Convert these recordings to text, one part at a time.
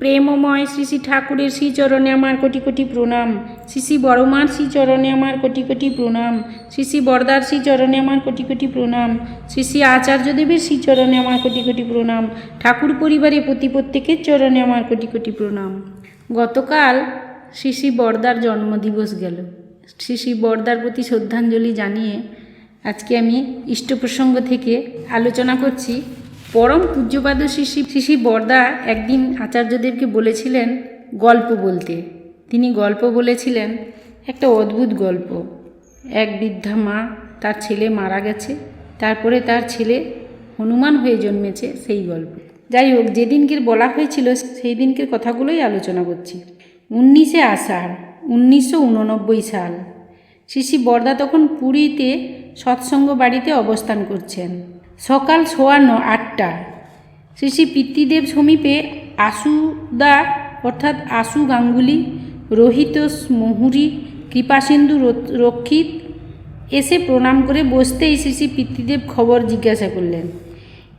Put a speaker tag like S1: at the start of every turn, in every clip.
S1: প্রেমময় শ্রী শ্রী ঠাকুরের শ্রীচরণে আমার কোটি কোটি প্রণাম। শ্রী শ্রী বড়মার শ্রীচরণে আমার কোটি কোটি প্রণাম। শ্রী শ্রী বরদার শ্রীচরণে আমার কোটি কোটি প্রণাম। শ্রী শ্রী আচার্যদেবের শ্রীচরণে আমার কোটি কোটি প্রণাম। ঠাকুর পরিবারের প্রতি প্রত্যেকের চরণে আমার কোটি কোটি প্রণাম। গতকাল শ্রী শ্রী বরদার জন্মদিবস গেল। শ্রী শ্রী বরদার প্রতি শ্রদ্ধাঞ্জলি জানিয়ে আজকে আমি ইষ্ট প্রসঙ্গ থেকে আলোচনা করছি। পরম পূজ্যপাদ শিশি শ্রী বরদা একদিন আচার্যদেবকে বলেছিলেন গল্প বলতে। তিনি গল্প বলেছিলেন, একটা অদ্ভুত গল্প। এক বৃদ্ধা মা, তার ছেলে মারা গেছে, তারপরে তার ছেলে হনুমান হয়ে জন্মেছে সেই গল্প। যাই হোক, যেদিনকের বলা হয়েছিল সেই দিনকের কথাগুলোই আলোচনা করছি। উনিশে আষাঢ়, উনিশশো উননব্বই সাল। শ্রী বরদা তখন পুরীতে সৎসঙ্গ বাড়িতে অবস্থান করছেন। সকাল সোয়া ন আটটা। শ্রী শ্রী পিতৃদেব সমীপে আশুদা, অর্থাৎ আশু গাঙ্গুলি, রোহিত মহুরি কৃপাসিন্ধু রক্ষিত এসে প্রণাম করে বসতেই শ্রী শ্রী পিতৃদেব খবর জিজ্ঞাসা করলেন।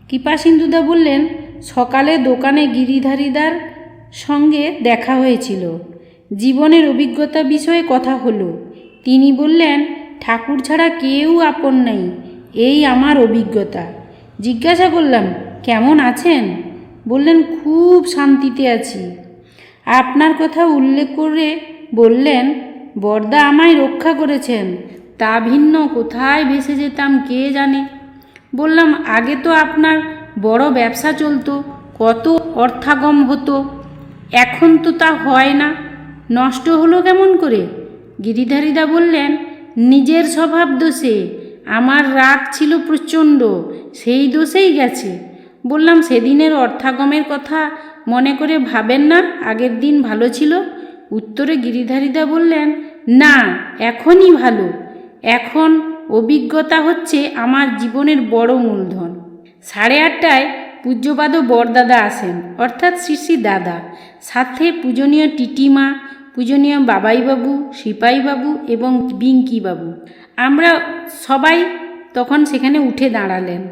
S1: কৃপাসিন্ধুদা বললেন, সকালে দোকানে গিরিধারীদার সঙ্গে দেখা হয়েছিল। জীবনের অভিজ্ঞতা বিষয়ে কথা হলো। তিনি বললেন, ঠাকুর ছাড়া কেউ আপন নাই, এই আমার অভিজ্ঞতা। জিজ্ঞাসা করলাম, কেমন আছেন? বললেন, খুব শান্তিতে আছি। আপনার কথা উল্লেখ করে বললেন, বর্দা আমায় রক্ষা করেছেন, তা ভিন্ন, কোথায় ভেসে যেতাম কে জানে? বললাম, আগে তো আপনার বড় ব্যবসা চলতো, কত অর্থাগম হতো, এখন তো তা হয় না, নষ্ট হলো কেমন করে? গিরিধারীদা বললেন, নিজের স্বভাব দোষে, আমার রাগ ছিল প্রচণ্ড সেই দোষেই গেছে। বললাম, সেদিনের অর্থাগমের কথা মনে করে ভাবেন না, আগের দিন ভালো ছিল? উত্তরে গিরিধারীদা বললেন, না, এখনই ভালো। এখন অভিজ্ঞতা হচ্ছে আমার জীবনের বড় মূলধন। সাড়ে আটটায় পূজ্যপাদ বরদাদা আসেন, অর্থাৎ শ্রী শ্রী দাদা। সাথে পূজনীয় টিটিমা, পূজনীয় বাবাইবাবু, সিপাইবাবু এবং বিঙ্কি বাবু আমরা সবাই তখন সেখানে উঠে দাঁড়ালেন।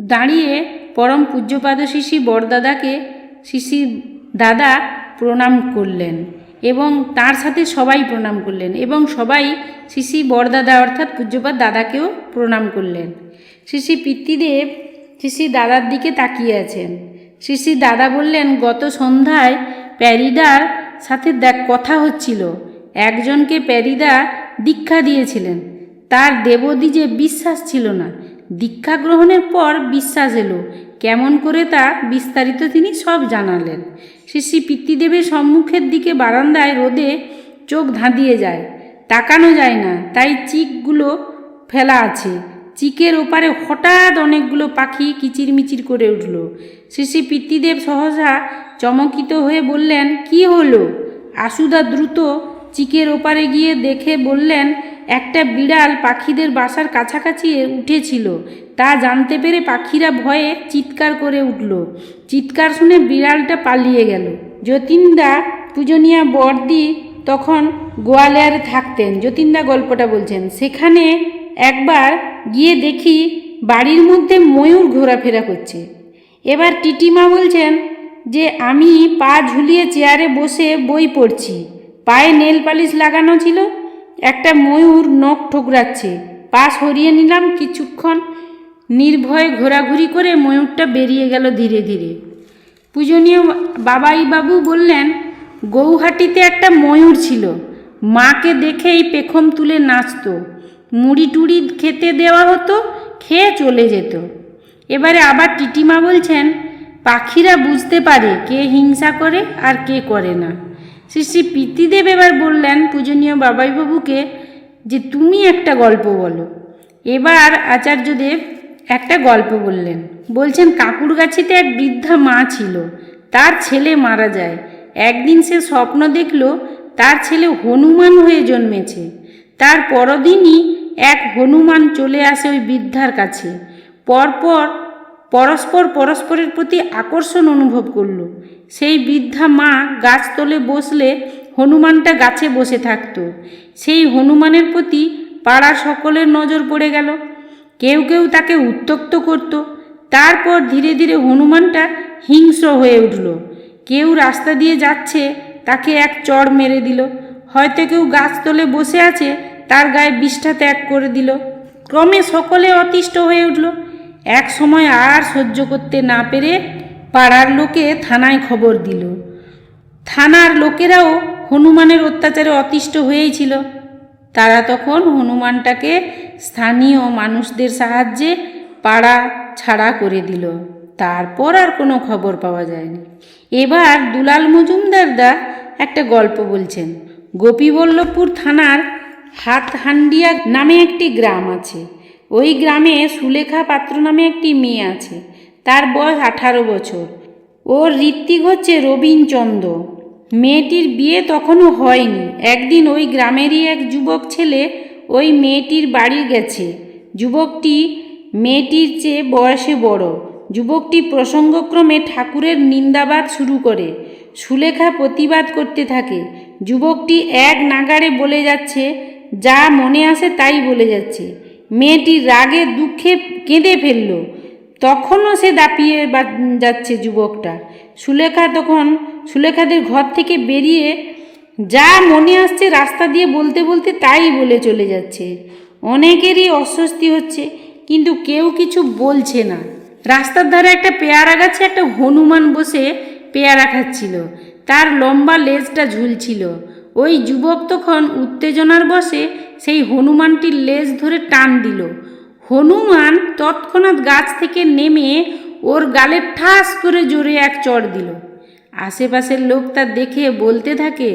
S1: দাঁড়িয়ে পরম পূজ্যপাদ শ্রী বরদাদাকে শ্রী দাদা প্রণাম করলেন এবং তার সাথে সবাই প্রণাম করলেন এবং সবাই শ্রী বরদাদা অর্থাৎ পূজ্যপাত দাদাকেও প্রণাম করলেন। শ্রী পিতৃদেব শ্রী দাদার দিকে তাকিয়ে আছেন। শ্রী দাদা বললেন, গত সন্ধ্যায় প্যারিদার সাথে দেখ, কথা হচ্ছিল। একজনকে প্যারিদা দীক্ষা দিয়েছিলেন। তার দেবদ্বিজে বিশ্বাস ছিল না দীক্ষা গ্রহণের পর বিশ্বাস এলো। কেমন করে তা বিস্তারিত তিনি সব জানালেন। শ্রী পিতৃদেবের সম্মুখের দিকে বারান্দায় রোদে চোখ ধাঁধিয়ে যায়। তাকানো যায় না, তাই চিকগুলো ফেলা আছে। চিকের ওপারে হঠাৎ অনেকগুলো পাখি কিচিরমিচির করে উঠল। শ্রী পিতৃদেব সহসা চমকিত হয়ে বললেন, কি হলো? আশুদা দ্রুত চিকের ওপারে গিয়ে দেখে বললেন একটা বিড়াল পাখিদের বাসার কাছাকাছি উঠেছিল। তা জানতে পেরে পাখিরা ভয়ে চিৎকার করে উঠল। চিৎকার শুনে বিড়ালটা পালিয়ে গেল। যতীনদা পূজনীয়া বর্দি তখন গোয়ালিয়ারে থাকতেন। যতীনদা গল্পটা বলছেন, সেখানে একবার গিয়ে দেখি বাড়ির মধ্যে ময়ূর ঘোরাফেরা করছে। এবার টিটিমা বলছেন যে, আমি পা ঝুলিয়ে চেয়ারে বসে বই পড়ছি। পায়ে নেল পালিশ লাগানো ছিল। একটা ময়ূর নখ ঠোকরাচ্ছে। পা সরিয়ে নিলাম কিছুক্ষণ। নির্ভয়ে ঘোরাঘুরি করে ময়ূরটা বেরিয়ে গেল ধীরে ধীরে। পূজনীয় বাবাই বাবু বললেন, গৌহাটিতে একটা ময়ূর ছিল। মাকে দেখেই পেখম তুলে নাচতো। মুড়ি টুড়ি খেতে দেওয়া হতো, খেয়ে চলে যেত। এবারে আবার টিটিমা বলছেন, পাখিরা বুঝতে পারে কে হিংসা করে আর কে করে না। শ্রী শ্রী পিতৃদেব এবার বললেন পূজনীয় বাবাইবাবুকে যে তুমি একটা গল্প বলো। এবার আচার্যদেব একটা গল্প বললেন। বলছেন, কাকুরগাছিতে এক বৃদ্ধা মা ছিল। তার ছেলে মারা যায়। একদিন সে স্বপ্ন দেখল, তার ছেলে হনুমান হয়ে জন্মেছে। তার পরদিনই এক হনুমান চলে আসে ওই বৃদ্ধার কাছে। পরপর পরস্পর পরস্পরের প্রতি আকর্ষণ অনুভব করল। সেই বৃদ্ধা মা গাছ গাছতলে বসলে হনুমানটা গাছে বসে থাকতো। সেই হনুমানের প্রতি পাড়ার সকলের নজর পড়ে গেল। কেউ কেউ তাকে উত্তক্ত করত। তারপর ধীরে ধীরে হনুমানটা হিংস্র হয়ে উঠল। কেউ রাস্তা দিয়ে যাচ্ছে, তাকে এক চড় মেরে দিল। হয়তো কেউ গাছ গাছতলে বসে আছে, তার গায়ে বিষ্ঠা ত্যাগ করে দিল। ক্রমে সকলে অতিষ্ঠ হয়ে উঠল। এক সময় আর সহ্য করতে না পেরে পাড়ার লোকে থানায় খবর দিল। থানার লোকেরাও হনুমানের অত্যাচারে অতিষ্ঠ হয়েই ছিল। তারা তখন হনুমানটাকে স্থানীয় মানুষদের সাহায্যে পাড়া ছাড়া করে দিল। তারপর আর কোনো খবর পাওয়া যায়নি। এবার দুলাল মজুমদারদা একটা গল্প বলছেন। গোপীবল্লভপুর থানার হাতহান্ডিয়া নামে একটি গ্রাম আছে। ওই গ্রামে সুলেখা পাত্র নামে একটি মেয়ে আছে। তার বয়স আঠারো বছর। ওর ঋত্বিক হচ্ছে রবীনচন্দ্র। মেয়েটির বিয়ে তখনও হয়নি। একদিন ওই গ্রামেরই এক যুবক ছেলে ওই মেয়েটির বাড়ি গেছে। যুবকটি মেয়েটির চেয়ে বয়সে বড়। যুবকটি প্রসঙ্গক্রমে ঠাকুরের নিন্দাবাদ শুরু করে। সুলেখা প্রতিবাদ করতে থাকে। যুবকটি এক নাগাড়ে বলে যাচ্ছে, যা মনে আসে তাই বলে যাচ্ছে। মেয়েটি রাগে দুঃখে কেঁদে ফেলল। তখনও সে দাপিয়ে যাচ্ছে যুবকটা। সুলেখা তখন সুলেখাদের ঘর থেকে বেরিয়ে যা মনে আসছে রাস্তা দিয়ে বলতে বলতে তাই বলে চলে যাচ্ছে। অনেকেরই অস্বস্তি হচ্ছে, কিন্তু কেউ কিছু বলছে না। রাস্তার ধারে একটা পেয়ারা গাছে একটা হনুমান বসে পেয়ারা খাচ্ছিল। তার লম্বা লেজটা ঝুলছিল। ওই যুবক তখন উত্তেজনার বসে সেই হনুমানটির লেজ ধরে টান দিল। হনুমান তৎক্ষণাৎ গাছ থেকে নেমে ওর গালে ঠাস করে জোরে এক চড় দিল। আশেপাশের লোক তা দেখে বলতে থাকে,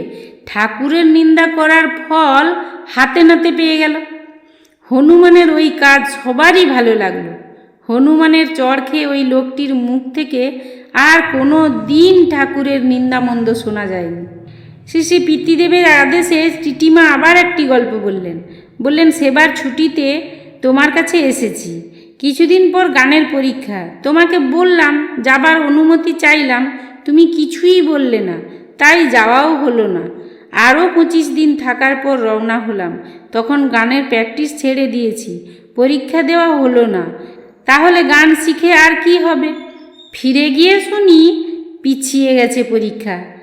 S1: ঠাকুরের নিন্দা করার ফল হাতে নাতে পেয়ে গেল। হনুমানের ওই কাজ সবারই ভালো লাগল। হনুমানের চড় খেয়ে ওই লোকটির মুখ থেকে আর কোনো দিন ঠাকুরের নিন্দামন্দ শোনা যায়নি। শ্রী পিতৃদেবের আদেশে টিটিমা আবার একটি গল্প বললেন। বললেন, সেবার ছুটিতে তোমার কাছে এসেছি। কিছুদিন পর গানের পরীক্ষা। তোমাকে বললাম, যাবার অনুমতি চাইলাম। তুমি কিছুই বললে না। তাই যাওয়াও হলো না। আরও পঁচিশ দিন থাকার পর রওনা হলাম। তখন গানের প্র্যাকটিস ছেড়ে দিয়েছি। পরীক্ষা দেওয়া হলো না। তাহলে গান শিখে আর কি হবে? ফিরে গিয়ে শুনি, পিছিয়ে গেছে পরীক্ষা।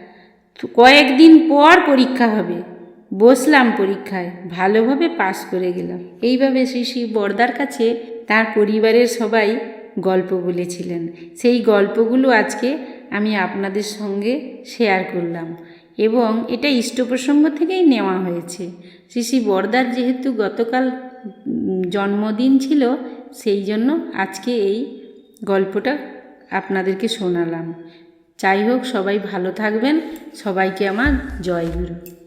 S1: কয়েকদিন পর পরীক্ষা হবে। বসলাম পরীক্ষায়, ভালোভাবে পাশ করে গেলাম। এইভাবে শ্রী শ্রী বর্দার কাছে তার পরিবারের সবাই গল্প বলেছিলেন। সেই গল্পগুলো আজকে আমি আপনাদের সঙ্গে শেয়ার করলাম এবং এটা ইষ্ট প্রসঙ্গ থেকেই নেওয়া হয়েছে। শ্রী শ্রী বর্দার যেহেতু গতকাল জন্মদিন ছিল, সেই জন্য আজকে এই গল্পটা আপনাদেরকে শোনালাম। যাই হোক সবাই ভালো থাকবেন। সবাইকে আমার জয় গুরু